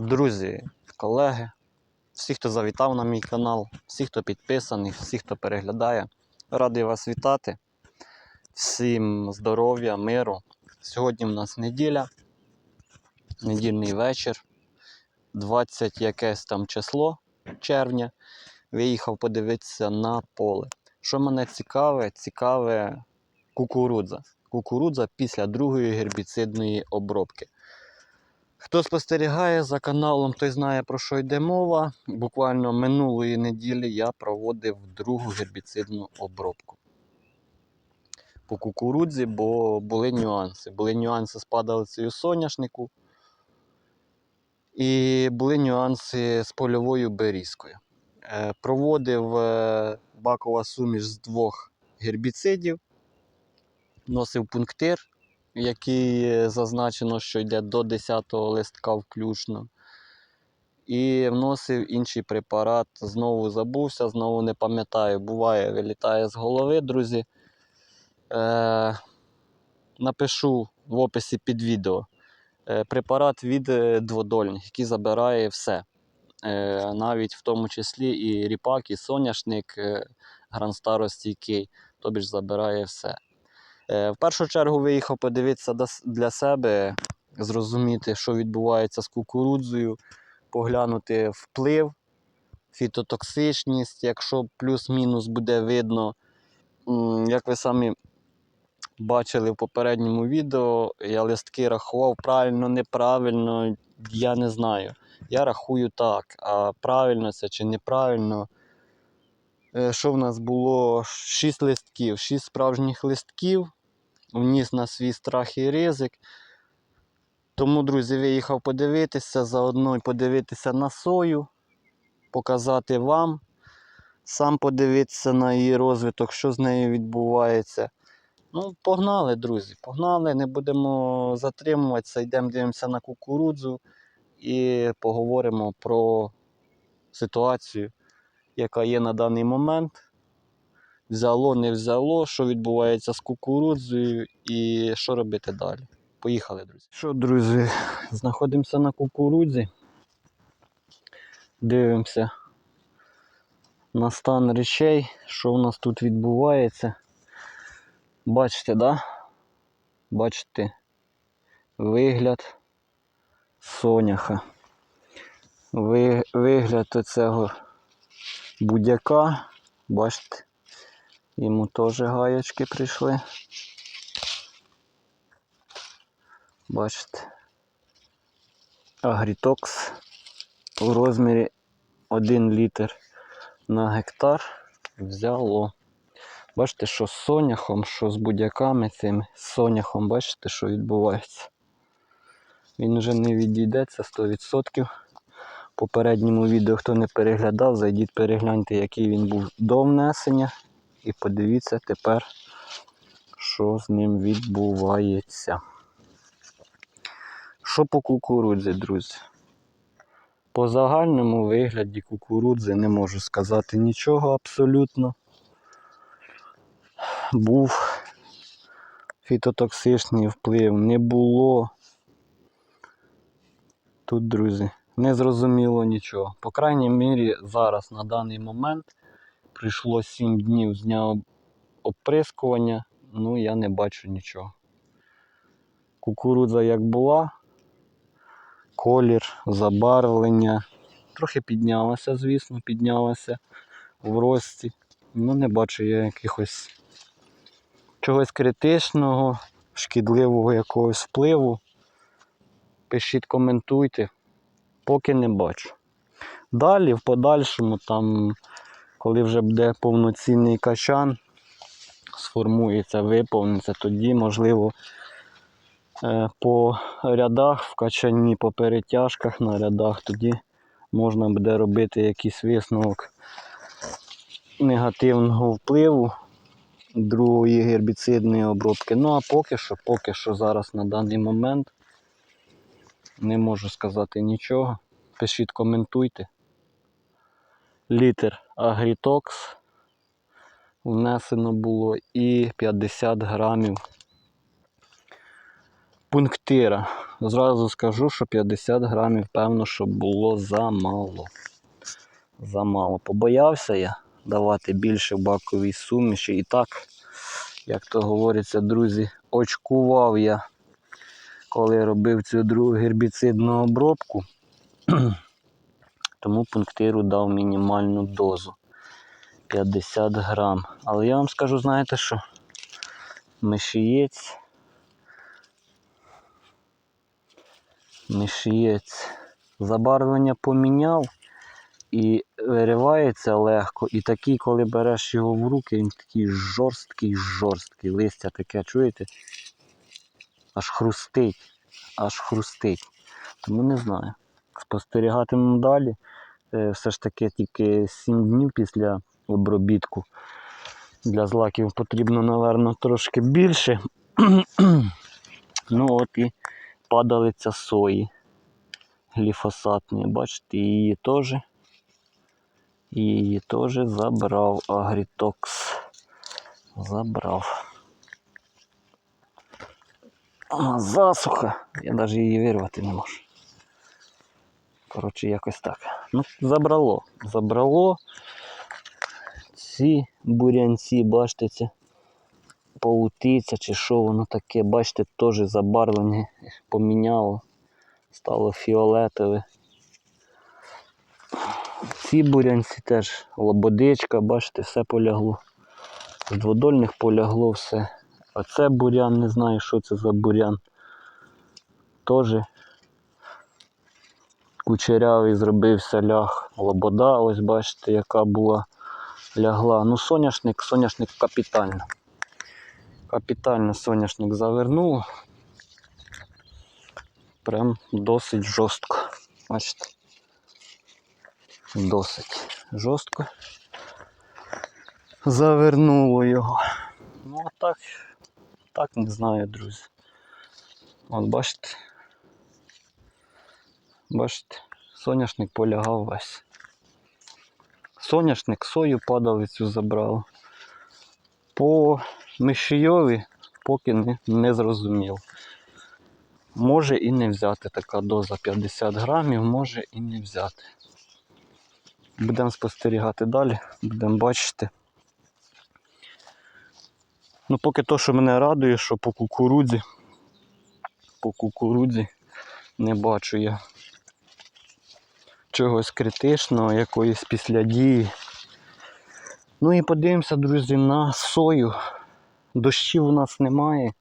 Друзі, колеги, всі, хто завітав на мій канал, всі, хто підписаний, всі, хто переглядає, радий вас вітати. Всім здоров'я, миру. Сьогодні в нас неділя, недільний вечір, 20 якесь там число червня. Виїхав подивитися на поле. Що мене цікаве, цікаве кукурудза. Кукурудза після другої гербіцидної обробки. Хто спостерігає за каналом, той знає про що йде мова. Буквально минулої неділі я проводив другу гербіцидну обробку по кукурудзі, бо були нюанси. Були нюанси з падалицею соняшнику і були нюанси з польовою берізкою. Е, Проводив е, бакова суміш з двох гербіцидів, носив пунктир в якій е, зазначено, що йде до 10-го листка включно. І вносив інший препарат. Знову забувся, знову не пам'ятаю. Буває, вилітає з голови, друзі. Е, напишу в описі під відео. Е, препарат від е, дводольних, який забирає все. Е, навіть в тому числі і ріпак, і соняшник, е, гранстаростійкий, тобі ж забирає все. Е, В першу чергу виїхав подивитися для себе, зрозуміти, що відбувається з кукурудзою, поглянути вплив, фітотоксичність, якщо плюс-мінус буде видно, як ви самі бачили в попередньому відео, я листки рахував правильно, неправильно, я не знаю. Я рахую так, а правильно це чи неправильно. Е, Що в нас було? 6 листків, 6 справжніх листків вніс на свій страх і ризик. Тому, друзі, виїхав подивитися, заодно подивитися на сою, показати вам, сам подивитися на її розвиток, що з нею відбувається. Ну, погнали, друзі, погнали, не будемо затримуватися, йдемо дивимося на кукурудзу і поговоримо про ситуацію, яка є на даний момент взяло, не взяло, що відбувається з кукурудзою і що робити далі. Поїхали, друзі. Що, друзі, знаходимося на кукурудзі. Дивимося на стан речей, що у нас тут відбувається. Бачите, да? Бачите вигляд соняха. Ви, вигляд оцього будяка. Бачите, Йому теж гаєчки прийшли. Бачите. Агрітокс у розмірі 1 літр на гектар взяло. Бачите, що з соняхом, що з будяками цим соняхом, бачите, що відбувається. Він вже не відійдеться 100%. Попередньому відео, хто не переглядав, зайдіть перегляньте, який він був до внесення. І подивіться тепер, що з ним відбувається. Що по кукурудзі, друзі? По загальному вигляді кукурудзи не можу сказати нічого абсолютно. Був фітотоксичний вплив, не було. Тут, друзі, не зрозуміло нічого. По крайній мірі, зараз на даний момент прийшло 7 днів з дня оприскування, ну я не бачу нічого. Кукурудза як була, колір, забарвлення. Трохи піднялася, звісно, піднялася в рості. Ну, не бачу я якихось чогось критичного, шкідливого якогось впливу. Пишіть, коментуйте, поки не бачу. Далі, в подальшому, там коли вже буде повноцінний качан, сформується, виповниться, тоді, можливо, е, по рядах в качані, по перетяжках на рядах, тоді можна буде робити якийсь висновок негативного впливу другої гербіцидної обробки. Ну а поки що, поки що зараз на даний момент не можу сказати нічого. Пишіть, коментуйте літр Агрітокс внесено було і 50 грамів Пунктира. Зразу скажу, що 50 грамів, певно, що було замало. Замало. Побоявся я давати більше баковій суміші. І так, як то говориться, друзі, очкував я, коли робив цю другу гербіцидну обробку. Тому пунктиру дав мінімальну дозу 50 грам. Але я вам скажу, знаєте що? Мишієць. Мишієць. Забарвлення поміняв і виривається легко. І такий, коли береш його в руки, він такий жорсткий, жорсткий. Листя таке, чуєте? Аж хрустить, аж хрустить. Тому не знаю. Спостерігатимемо далі. Е, Все ж таки тільки 7 днів після обробітку. Для злаків потрібно, напевно, трошки більше. ну от і падалиця сої гліфосатної. Бачите, її теж. Її теж забрав Агрітокс. Забрав. Засуха. Я навіть її вирвати не можу. Коротше, якось так. Ну, забрало. Забрало. Ці бурянці, бачите, це паутиця чи що воно таке, бачите, теж забарвлення поміняло. Стало фіолетове. Ці бурянці теж лободичка, бачите, все полягло. З дводольних полягло все. А це бурян, не знаю, що це за бурян. Теж кучерявий зробився ляг. Лобода, ось бачите, яка була лягла. Ну, соняшник, соняшник капітально. Капітально соняшник завернув. Прям досить жорстко. Бачите? Досить жорстко. Завернуло його. Ну а так, так не знаю, друзі. От бачите. Бачите, соняшник полягав весь. Соняшник сою падалицю забрав. По мишійові поки не, не зрозумів. Може і не взяти така доза 50 грамів, може і не взяти. Будемо спостерігати далі, будемо бачити. Ну, поки то, що мене радує, що по кукурудзі, по кукурудзі не бачу я чогось критичного, якоїсь післядії. Ну і подивимося, друзі, на сою. Дощів у нас немає,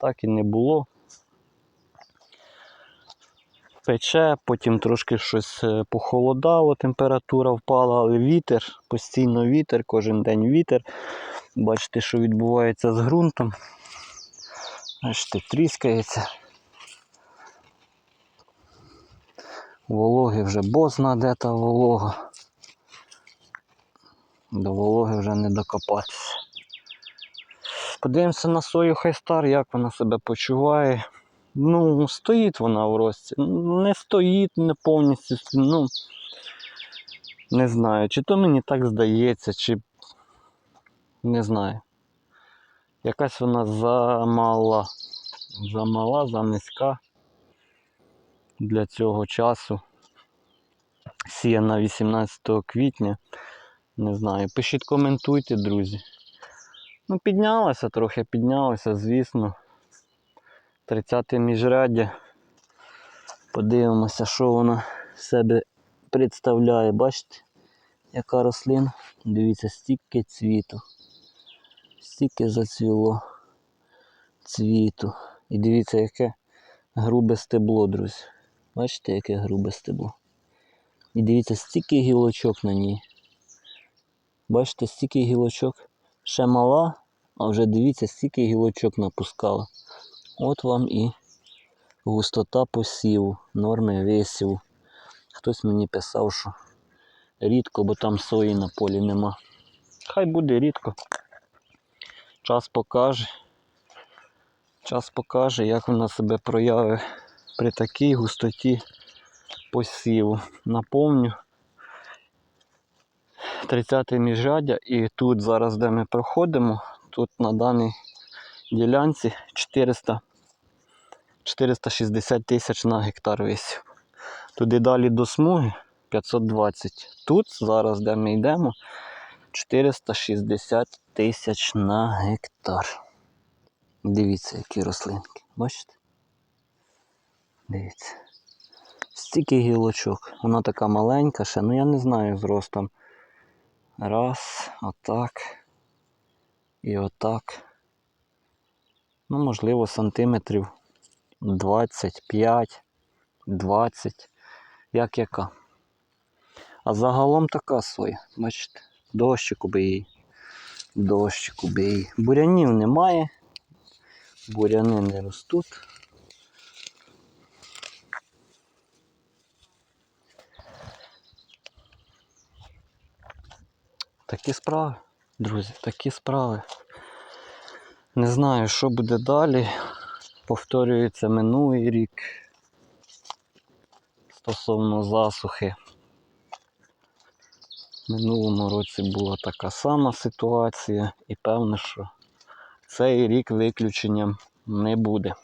так і не було. Пече, потім трошки щось е, похолодало, температура впала, але вітер, постійно вітер, кожен день вітер. Бачите, що відбувається з ґрунтом. Бачите, тріскається. Вологи вже бозна де та волога. До вологи вже не докопатися. Подивимося на сою Хайстар, як вона себе почуває. Ну, стоїть вона в рості. Не стоїть не повністю. Ну, не знаю, чи то мені так здається, чи не знаю. Якась вона замала. Замала, занизька для цього часу. Сіяна 18 квітня. Не знаю. Пишіть, коментуйте, друзі. Ну, піднялася трохи, піднялася, звісно. 30 міжряддя. Подивимося, що вона себе представляє. Бачите, яка рослина? Дивіться, стільки цвіту. Стільки зацвіло цвіту. І дивіться, яке грубе стебло, друзі. Бачите, яке грубе стебло. І дивіться, стільки гілочок на ній. Бачите, стільки гілочок. Ще мала, а вже дивіться, стільки гілочок напускала. От вам і густота посіву, норми висіву. Хтось мені писав, що рідко, бо там сої на полі нема. Хай буде рідко. Час покаже. Час покаже, як вона себе проявить при такій густоті посіву. Наповню 30 міжряддя і тут зараз, де ми проходимо, тут на даній ділянці 400 460 тисяч на гектар висів. Туди далі до смуги 520. Тут, зараз, де ми йдемо, 460 тисяч на гектар. Дивіться, які рослинки. Бачите? Дивіться. Стільки гілочок. Вона така маленька ще, ну я не знаю зростом. Раз, отак. І отак. Ну, можливо, сантиметрів 25, 20, як яка. А загалом така соя, бачите, дощику би їй. Дощику. Бурянів немає. Буряни не ростуть. Такі справи, друзі, такі справи. Не знаю, що буде далі. Повторюється минулий рік стосовно засухи. Минулому році була така сама ситуація і певно, що цей рік виключенням не буде.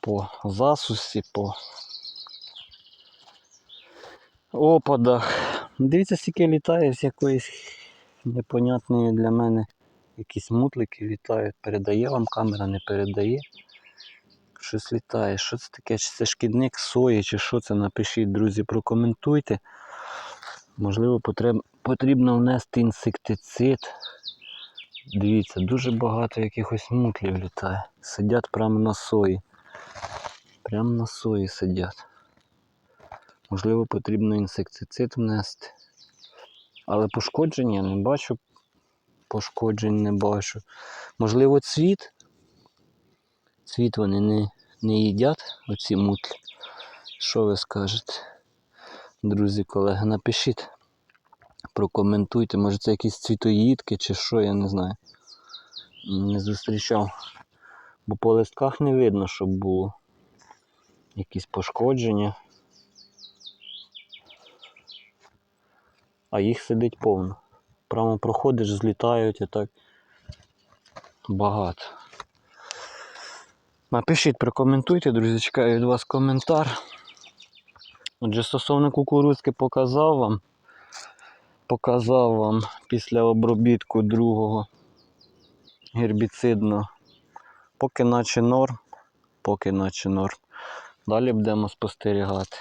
По засусі, по опадах. Дивіться, скільки літає з якоїсь непонятної для мене якісь мутлики літають. Передає вам камера, не передає. Щось літає. Що це таке? Чи це шкідник сої, чи що це? Напишіть, друзі, прокоментуйте. Можливо, потрібно внести інсектицид. Дивіться, дуже багато якихось мутлів літає. Сидять прямо на сої. Прямо на сої сидять. Можливо, потрібно інсектицид внести. Але пошкоджень я не бачу. Пошкоджень не бачу. Можливо, цвіт. Цвіт вони не, не їдять, оці мутлі. Що ви скажете? Друзі, колеги, напишіть, прокоментуйте, може це якісь цвітоїдки чи що, я не знаю. Не зустрічав. Бо по листках не видно, щоб було якісь пошкодження. А їх сидить повно. Прямо проходиш, злітають і так багато. Напишіть, прокоментуйте, друзі, чекаю від вас коментар. Отже, стосовно кукурудзки показав вам. Показав вам після обробітку другого гербіцидного. Поки наче норм, поки наче норм. Далі будемо спостерігати.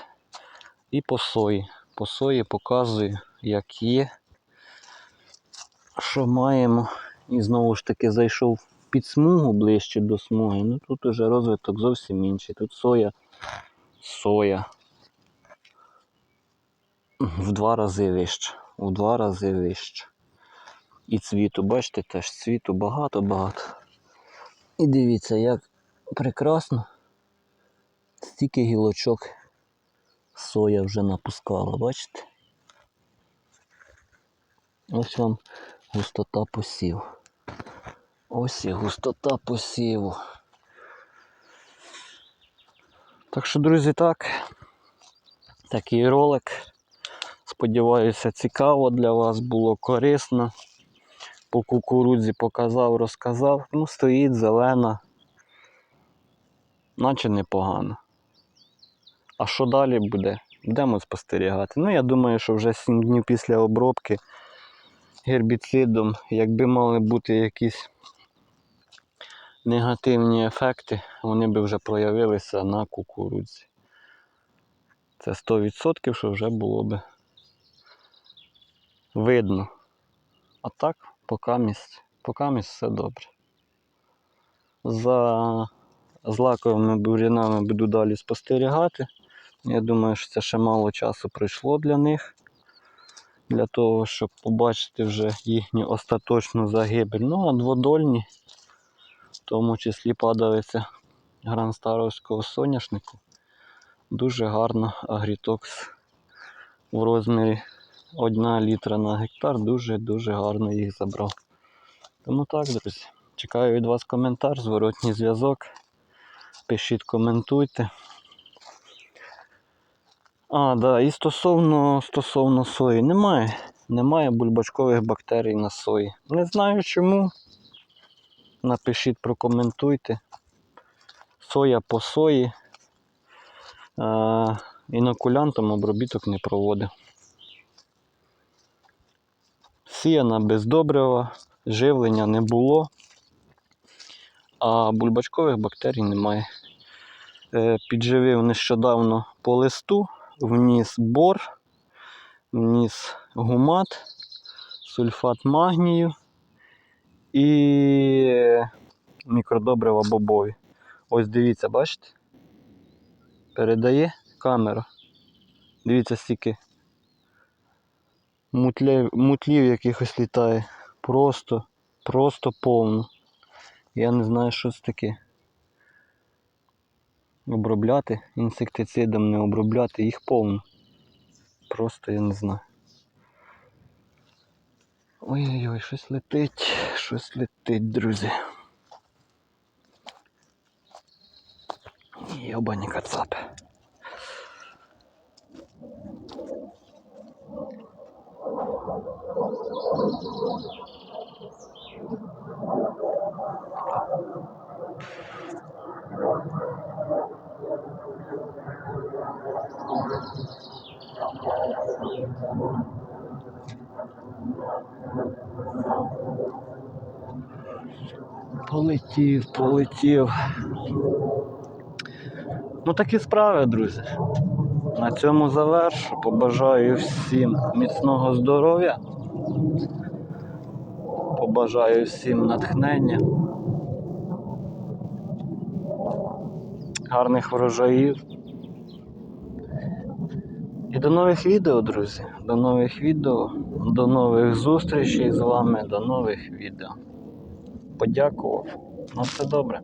І по сої. По сої показую, як є, що маємо. І знову ж таки зайшов під смугу ближче до смуги. Ну тут уже розвиток зовсім інший. Тут соя, соя в два рази вище. У два рази вище. І цвіту, бачите, теж цвіту багато-багато. І дивіться, як прекрасно. Стільки гілочок соя вже напускала, бачите? Ось вам густота посіву. Ось і густота посіву. Так що, друзі, так. Такий ролик. Сподіваюся, цікаво для вас було корисно. По кукурудзі показав, розказав. Ну, стоїть зелена. Наче непогано. А що далі буде? Будемо спостерігати. Ну, я думаю, що вже 7 днів після обробки гербіцидом, якби мали бути якісь негативні ефекти, вони би вже проявилися на кукурудзі. Це 100%, що вже було би видно. А так, поки місць все добре. За злаковими бур'янами буду далі спостерігати. Я думаю, що це ще мало часу пройшло для них. Для того, щоб побачити вже їхню остаточну загибель. Ну, а дводольні, в тому числі падалиця гранстаровського соняшнику. Дуже гарно агрітокс в розмірі 1 літра на гектар. Дуже-дуже гарно їх забрав. Тому так, друзі. Чекаю від вас коментар, зворотній зв'язок. Пишіть, коментуйте. А, да, і стосовно, стосовно сої. Немає. Немає бульбачкових бактерій на сої. Не знаю чому. Напишіть, прокоментуйте. соя по сої. Е, інокулянтом обробіток не проводив. Сіяна без добрива, живлення не було, а бульбачкових бактерій немає. Е, підживив нещодавно по листу, вніс бор, вніс гумат, сульфат магнію і мікродобрива бобові. Ось дивіться, бачите? Передає камера. Дивіться, стільки мутлів, мутлів якихось літає. Просто, просто повно. Я не знаю, що це таке. Обробляти інсектицидом, не обробляти, їх повно. Просто я не знаю. Ой-ой-ой, щось летить, щось летить, друзі. Йобані кацапи. Полетів, полетів. Ну такі справи, друзі. На цьому завершу. Побажаю всім міцного здоров'я. Побажаю всім натхнення. Гарних врожаїв. І до нових відео, друзі. До нових відео, до нових зустрічей з вами, до нових відео. Подякував. На все добре.